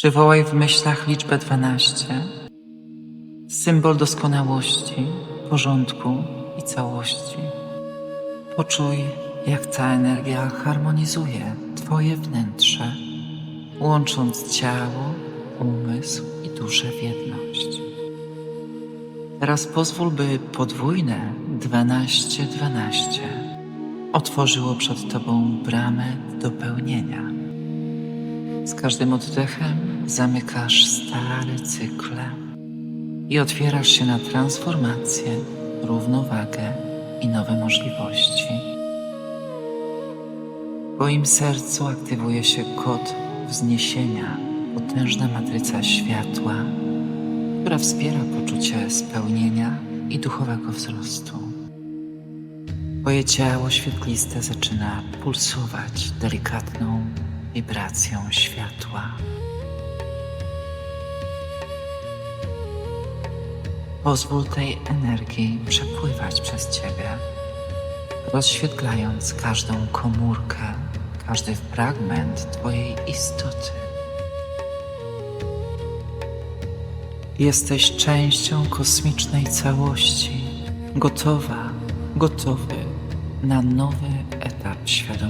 Przywołaj w myślach liczbę 12, symbol doskonałości, porządku i całości. Poczuj, jak ta energia harmonizuje Twoje wnętrze, łącząc ciało, umysł i duszę w jedność. Teraz pozwól, by podwójne 12-12 otworzyło przed Tobą bramę do pełnienia. Z każdym oddechem zamykasz stare cykle i otwierasz się na transformację, równowagę i nowe możliwości. W Twoim sercu aktywuje się kod wzniesienia, potężna matryca światła, która wspiera poczucie spełnienia i duchowego wzrostu. Twoje ciało świetliste zaczyna pulsować delikatną wibracją światła. Pozwól tej energii przepływać przez Ciebie, rozświetlając każdą komórkę, każdy fragment Twojej istoty. Jesteś częścią kosmicznej całości, gotowa, gotowy na nowy etap świadomości.